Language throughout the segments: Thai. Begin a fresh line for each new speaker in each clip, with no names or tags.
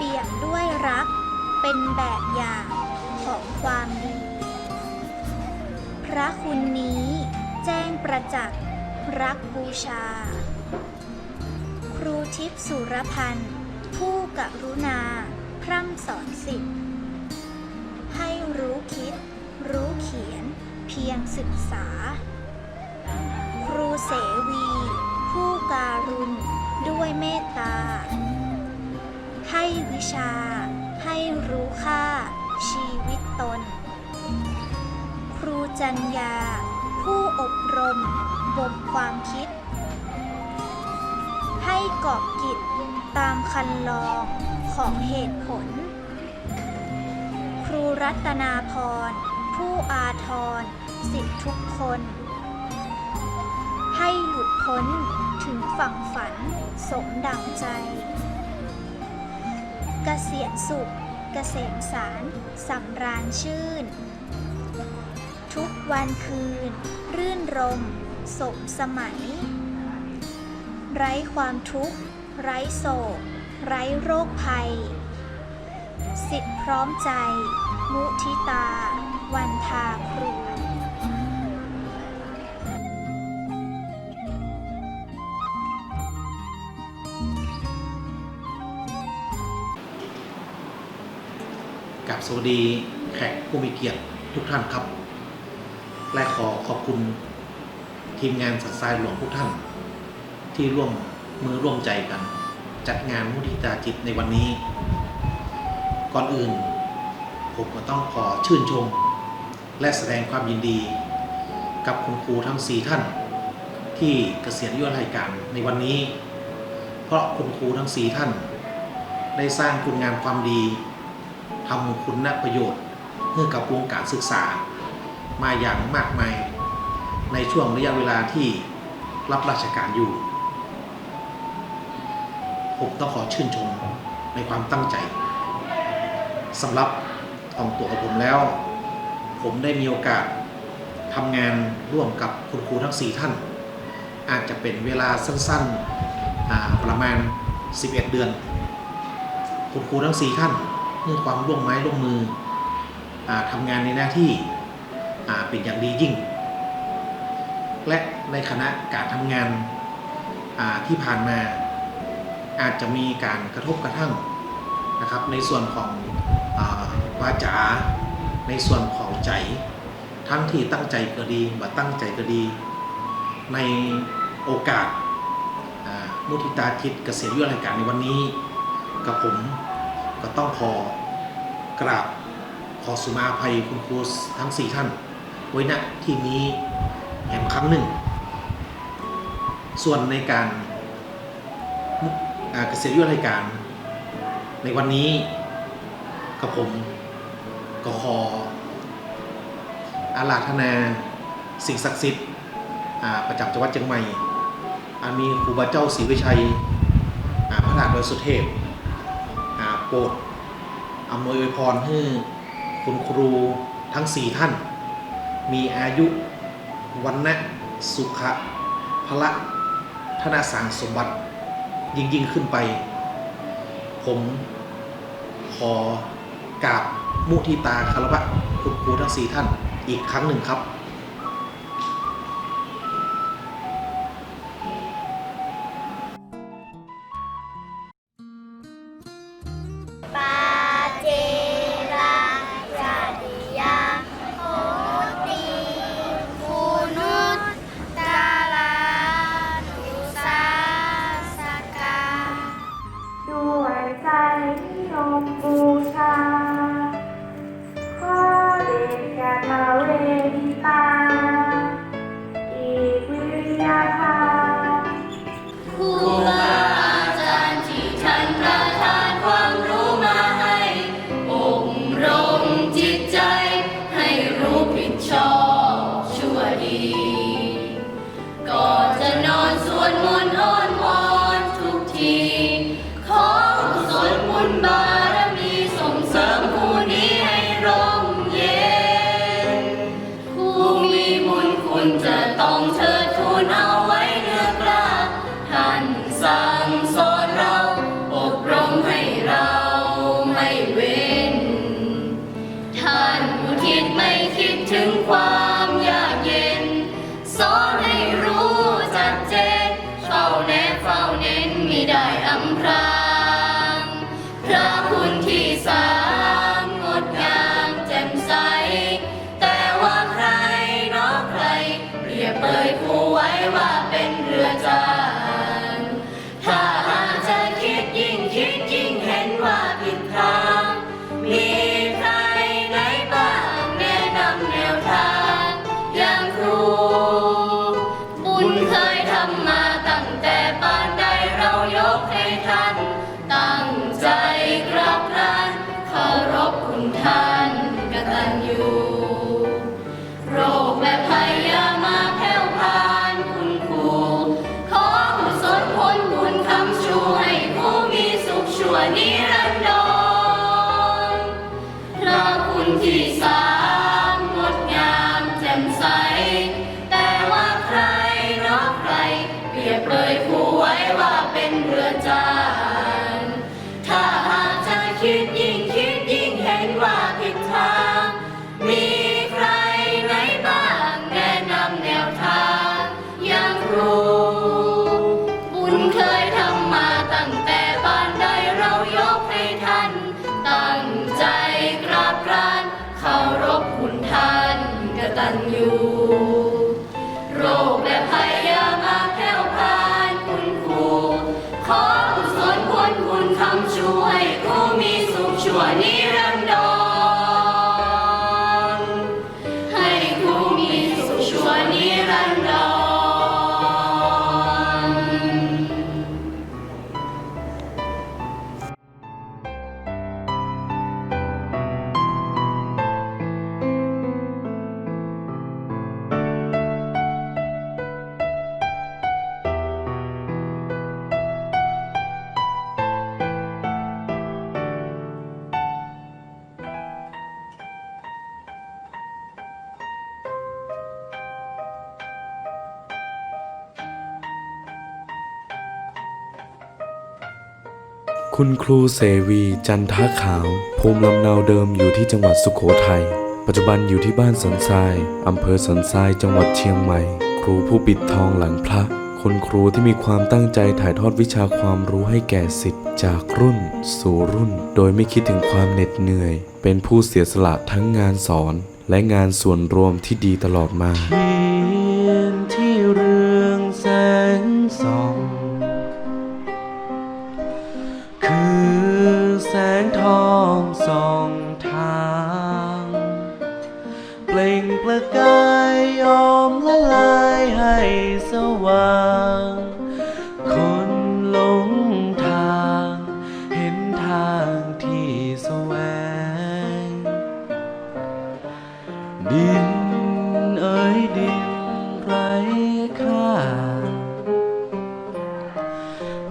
เปี่ยมด้วยรัก เป็นแบบอย่างของความดี พระคุณนี้แจ้งประจักษ์รักบูชา ครูทิพสุรพันธ์ ผู้กรุณา พร่ำสอนสิทธิ์ให้รู้คิด รู้เขียน เพียงศึกษา ครูเสวี ผู้การุณ ด้วยเมตตา ให้วิชา ให้รู้ค่า ชีวิตตน ครูจัญญา ผู้อบรมบ่มความคิด ให้กอบกิจตามคันลองของเหตุผล ครูรัตนาพร ผู้อาทรสิทธิทุกคน ให้หลุดพ้นถึงฝั่งฝันสมดังใจ กษียณสุข เกษมสารสำราญชื่น ทุกวันคืน รื่นรมสมสมัย ไร้ความทุกข์ ไร้โศก ไร้โรคภัย สิทธิพร้อมใจ มุทิตา วันทาครู
บสวัสดีแขกผู้มีเกียรติทุกท่านครับ และขอขอบคุณทีมงานสัตว์ทรายหลวงทุกท่าน ที่ร่วมมือร่วมใจกัน จัดงานมุทิตาจิตในวันนี้ ก่อนอื่น ผมก็ต้องขอชื่นชม และแสดงความยินดี กับคุณครูทั้ง4ท่าน ที่เกษียณอายุราชการในวันนี้ เพราะคุณครูทั้ง4ท่าน ได้สร้างคุณงามความดี ทำคุณประโยชน์ให้กับวงการศึกษามาอย่างมากมาย ในช่วงระยะเวลาที่รับราชการอยู่ ผมต้องขอชื่นชมในความตั้งใจสำหรับตองตัวกับผมแล้ว ผมได้มีโอกาสทำงานร่วมกับคุณครูทั้ง 4 ท่าน อาจจะเป็นเวลาสั้นๆประมาณ 11 เดือน คุณครูทั้ง 4 ท่าน มีความร่วมไม้ร่วมมืออาทำงานในหน้าที่เป็นอย่างดียิ่ง และในคณะการทำงานาที่ผ่านมา อาจจะมีการกระทบกระทั่งนะครับ ในส่วนของวาจาในส่วนของใจ ทั้งที่ตั้งใจก็ดีบ่ตั้งใจก็ดี ในโอกาสมุทิตาจิตเกษียณอายุราชการในวันนี้ กับผม ก็ต้องขอกราบขอสุมาภัยคุณครูทั้ง4ท่าน ไว้ณที่นี้แห่งครั้งหนึ่ง ส่วนในการเกษียณยุราการ ในวันนี้กับผมก็ขออาราธนาสิ่งศักดิ์สิทธิ์ประจำจังหวัดเชียงใหม่ มีครูบาเจ้าศรีวิชัยพระธาตุดอยสุเทพ โปรดอำนวยอวยพรให้คุณครูทั้ง4ท่าน มีอายุวันนะสุขะพละธนาสารสมบัติ ยิ่งยิ่งขึ้นไป ผมขอกราบมุทิตาคารวะคุณครูทั้ง4ท่านอีกครั้งหนึ่งครับ
คิดไม่คิดถึงความ สุ คุณครูเสวีจันทาขา
ว ภูมิลำเนาเดิมอยู่ที่จังหวัดสุโขทัย ปัจจุบันอยู่ที่บ้านสันทรายอำเภอสันทรายจังหวัดเชียงใหม่ ครูผู้ปิดทองหลังพระ คุณครูที่มีความตั้งใจถ่ายทอดวิชาความรู้ให้แก่สิทธิ์ จากรุ่น สู่รุ่น โดยไม่คิดถึงความเหน็ดเหนื่อย เป็นผู้เสียสละทั้งงานสอน และงานส่วนรวมที่ดีตลอดมา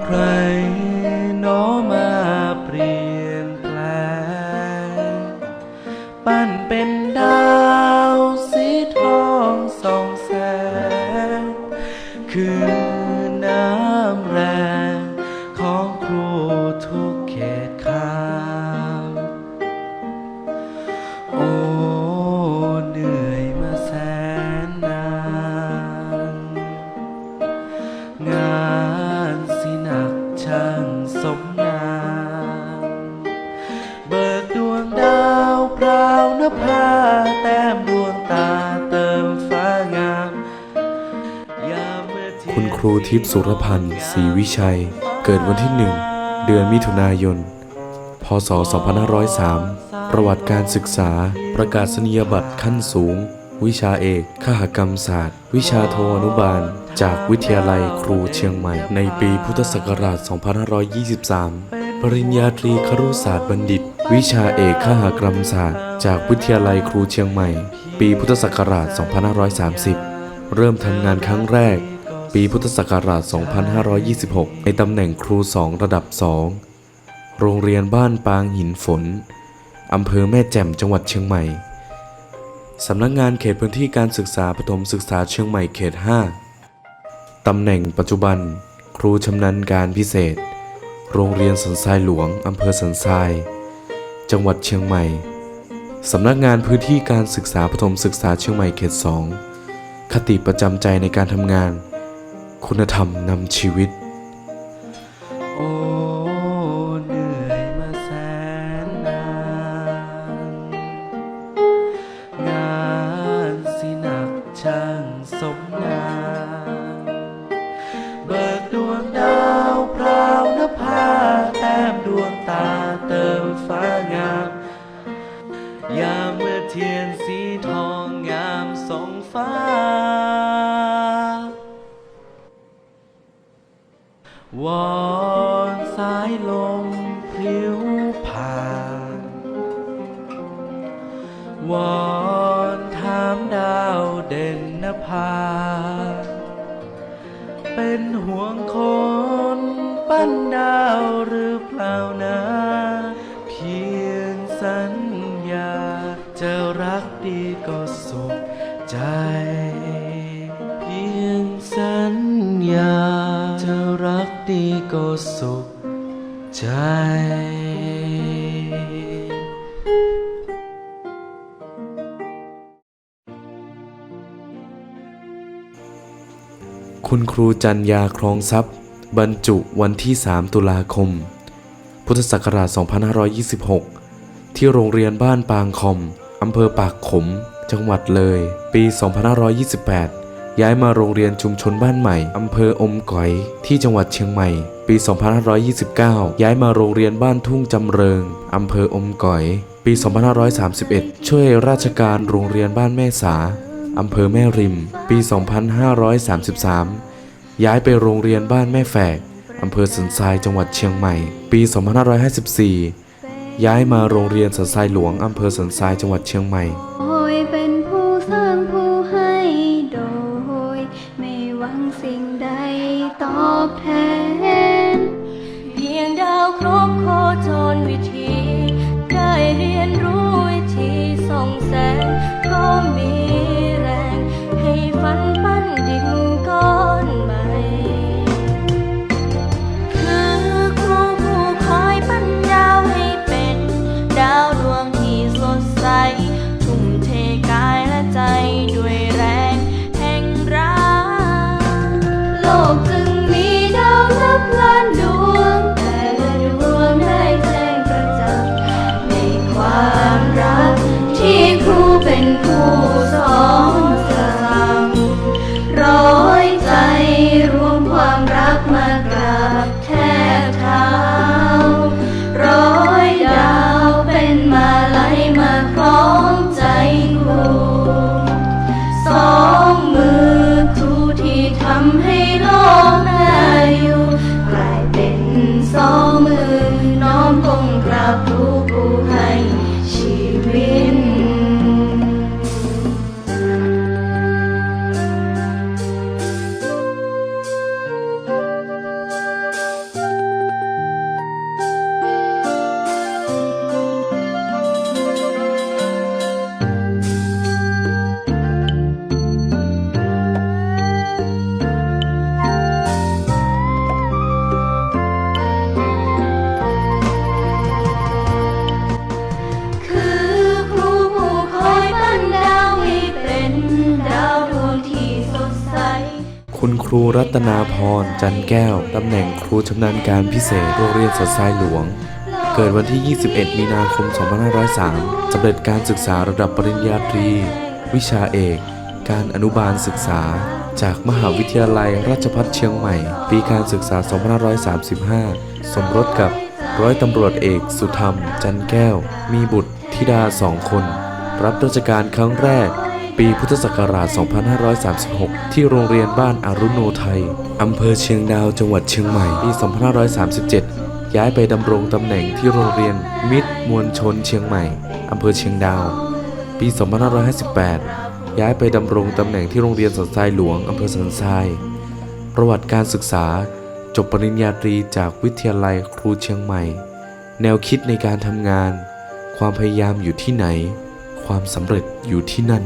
ใคร ราวนภาแต้มดวงตาเติมฟ้างามยามเมื่อทียน
คุณครูทิพย์สุรพันธ์ศรีวิชัย เกิดวันที่หนึ่งเดือนมิถุนายน พศ 2503 ประวัติการศึกษา ประกาศนียบัตรขั้นสูง วิชาเอกขหกรรมศาสตร์ วิชาโทอนุบาล จากวิทยาลัยครูเชียงใหม่ ในปีพุทธศักราช 2523 ปริญญาตรีครุศาสตร์บัณฑิต วิชาเอกขหกรรมศาสตร์ จากวิทยาลัยครูเชียงใหม่ ปีพุทธศักราช 2530 เริ่มทำงานครั้งแรก ปีพุทธศักราช 2526 ในตำแหน่งครูสองระดับ2โรงเรียนบ้านปางหินฝน อำเภอแม่แจ่มจังหวัดเชียงใหม่
สำนักงานเขตพื้นที่การศึกษาประถมศึกษาเชียงใหม่เขต 5 ตำแหน่งปัจจุบัน ครูชำนาญการพิเศษ โรงเรียนสันทรายหลวง อำเภอสันทราย จังหวัดเชียงใหม่ สำนักงานพื้นที่การศึกษาปฐมศึกษาเชียงใหม่เขตสองคติประจำใจในการทำงาน คุณธรรมนำชีวิต
วอนสายลมพลิ้วผ่านวอนถามดาวเด่นนภา เป็นห่วงคน ก็สุขใจ
คุณครูจันยาครองทรัพย์ บรรจุวันที่ 3 ตุลาคม พุทธศักราช 2526 ที่โรงเรียนบ้านปางคอม อำเภอปากขม จังหวัดเลย ปี 2528 ย้ายมาโรงเรียนชุมชนบ้านใหม่ อำเภออมก๋อย ที่จังหวัดเชียงใหม่ ปี 2529 ย้ายมาโรงเรียนบ้านทุ่งจำเริง อำเภออมก๋อย ปี 2531 ช่วยราชการโรงเรียนบ้านแม่สา อำเภอแม่ริม ปี 2533 ย้ายไปโรงเรียนบ้านแม่แฝก อำเภอสันทรายจังหวัดเชียงใหม่ ปี 2554 ย้ายมาโรงเรียนสันทรายหลวง อำเภอสันทรายจังหวัดเชียงใหม่
รัตนา
พร จันแก้ว ตำแหน่งครูชำนาญการพิเศษโรงเรียนสันทรายหลวง เกิดวันที่ 21 มีนาคม 2503 สำเร็จการศึกษาระดับปริญญาตรี วิชาเอก การอนุบาลศึกษา จากมหาวิทยาลัยราชภัฏเชียงใหม่ ปีการศึกษา 2535 สมรสกับร้อยตำรวจเอกสุธรรม จันแก้ว มีบุตรธิดาสองคน รับราชการครั้งแรก ปีพุทธศักราช 2536 ที่โรงเรียนบ้านอารุโนไทย อำเภอเชียงดาว จังหวัดเชียงใหม่ ปี 2537 ย้ายไปดำรงตำแหน่งที่โรงเรียนมิตรมวลชนเชียงใหม่ อำเภอเชียงดาว ปี 2558 ย้ายไปดำรงตำแหน่งที่โรงเรียนสันทรายหลวง อำเภอสันทราย ประวัติการศึกษา จบปริญญาตรีจากวิทยาลัยครูเชียงใหม่ แนวคิดในการทำงาน ความพยายามอยู่ที่ไหนค
ความสำเร็จอยู่ที่นั่น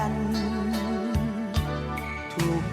ัน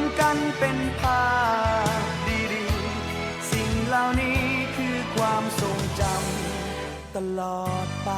มกันเป็นภาพดีๆ สิ่งเหล่านี้คือความทรงจำตลอดไป